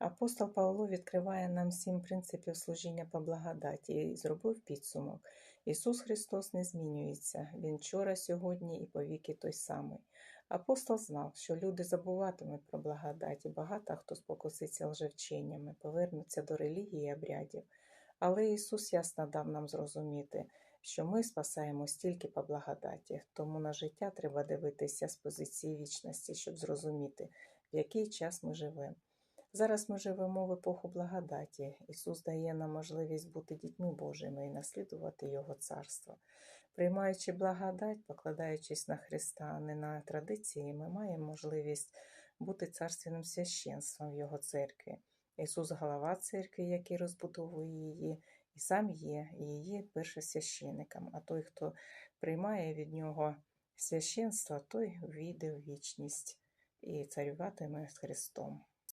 Апостол Павло відкриває нам сім принципів служіння по благодаті і зробив підсумок. Ісус Христос не змінюється, Він вчора, сьогодні і повіки той самий. Апостол знав, що люди забуватимуть про благодать, і багато хто спокуситься лжевченнями, повернуться до релігії і обрядів. Але Ісус ясно дав нам зрозуміти, що ми спасаємось тільки по благодаті, тому на життя треба дивитися з позиції вічності, щоб зрозуміти, в який час ми живемо. Зараз ми живемо в епоху благодаті. Ісус дає нам можливість бути дітьми Божими і наслідувати Його царство. Приймаючи благодать, покладаючись на Христа, а не на традиції, ми маємо можливість бути царственним священством в Його церкві. Ісус голова церкви, який розбудовує її, і сам є її першосвященником. А той, хто приймає від нього священство, той війде в вічність і царюватиме з Христом.